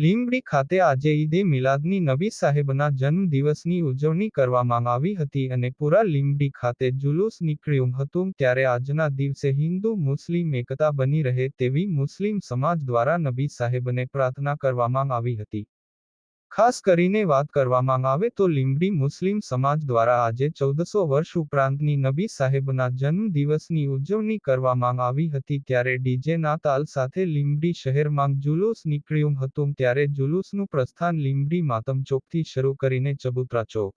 લીંબડી ખાતે આજે ઈદે મિલાદની નબી સાહેબના જન્મ દિવસની ઉજવણી કરવામાં આવી હતી અને પૂરા લીંબડી ખાતે જુલુસ નીકળ્યું હતું ત્યારે આજના દિવસે હિન્દુ, મુસ્લિમ એકતા બની રહે તેવી મુસ્લિમ સમાજ દ્વારા નબી સાહેબને પ્રાર્થના કરવામાં આવી હતી. ખાસ કરીને વાત કરવામાં આવે તો લીંબડી મુસ્લિમ સમાજ દ્વારા આજે ચૌદસો વર્ષ ઉપરાંતની નબી સાહેબના જન્મ દિવસની ઉજવણી કરવામાં આવી હતી ત્યારે ડીજેના તાલ સાથે લીંબડી શહેરમાં જુલુસ નીકળ્યું હતું ત્યારે જુલુસનું પ્રસ્થાન લીંબડી માતમ ચોકથી શરૂ કરીને ચબુતરા ચોક,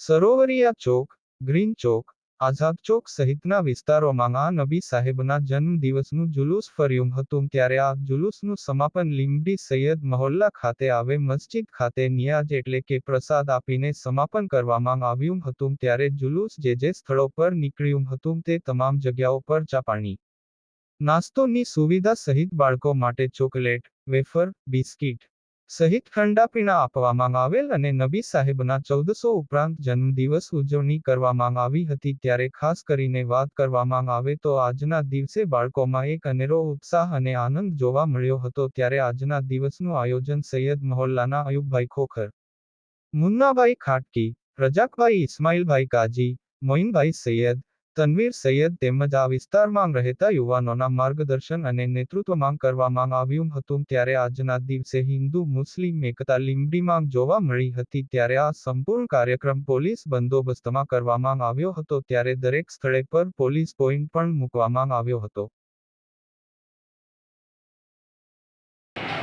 સરોવરિયા ચોક, ગ્રીન ચોક આઝાદ ચોક સહિતના વિસ્તારોમાં આ નબી સાહેબના જન્મ દિવસનું જુલુસ ફર્યું હતું ત્યારે આ જુલુસનું સમાપન લીંબડી સૈયદ મહોલ્લા ખાતે આવે મસ્જિદ ખાતે નિયાજ એટલે કે પ્રસાદ આપીને સમાપન કરવામાં આવ્યું હતું ત્યારે જુલુસ જે જે સ્થળો પર નીકળ્યું હતું તે તમામ જગ્યાઓ પર ચાપાણી. નાસ્તોની સુવિધા સહિત બાળકો માટે ચોકલેટ, વેફર, બિસ્કિટ સહિત ઠંડા આપવામાં આવેલ અને નબી સાહેબના ચૌદસો ઉપરાંત જન્મદિવસ ઉજવણી કરવામાં આવી હતી. ત્યારે ખાસ કરીને વાત કરવામાં આવે તો આજના દિવસે બાળકોમાં એક અનેરો ઉત્સાહ અને આનંદ જોવા મળ્યો હતો. ત્યારે આજના દિવસનું આયોજન સૈયદ મહોલ્લાના અયુબભાઈ ખોખર, મુન્નાભાઈ ખાટકી, રજાકભાઈ ઇસ્માઇલભાઈ કાજી મોઇનભાઈ સૈયદ તનવીર સૈયદ તેમજ આ વિસ્તારમાં રહેતા યુવાનોના માર્ગદર્શન અને નેતૃત્વમાં કરવામાં આવ્યું હતું ત્યારે આજના દિવસે હિન્દુ મુસ્લિમ એકતા લીંબડીમાં જોવા મળી હતી ત્યારે આ સંપૂર્ણ કાર્યક્રમ પોલીસ બંદોબસ્તમાં કરવામાં આવ્યો હતો ત્યારે દરેક સ્થળે પર પોલીસ પોઈન્ટ પણ મૂકવામાં આવ્યો હતો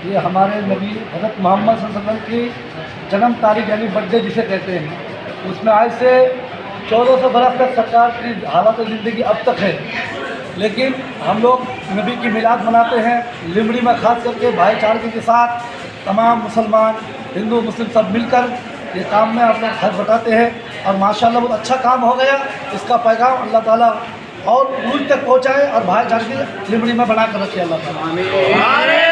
ये हमारे नबी हज़रत मोहम्मद सल्लल्लाहु अलैहि वसल्लम की जन्म तारीख यानी बर्थडे जिसे कहते हैं उसमें आज से चौदह सौ बरस तक सरकार की हालत ज़िंदगी अब तक है। लेकिन हम लोग नबी की मिलाद मनाते हैं, लिमड़ी में खास करके भाईचारे के साथ तमाम मुसलमान, हिंदू, मुस्लिम सब मिलकर ये काम में अपना हज बटाते हैं और माशाल्लाह बहुत अच्छा काम हो गया। इसका पैगाम अल्लाह ताला और दूर तक पहुँचाए और भाईचारे लिमड़ी में बना कर रखे अल्लाह ताला।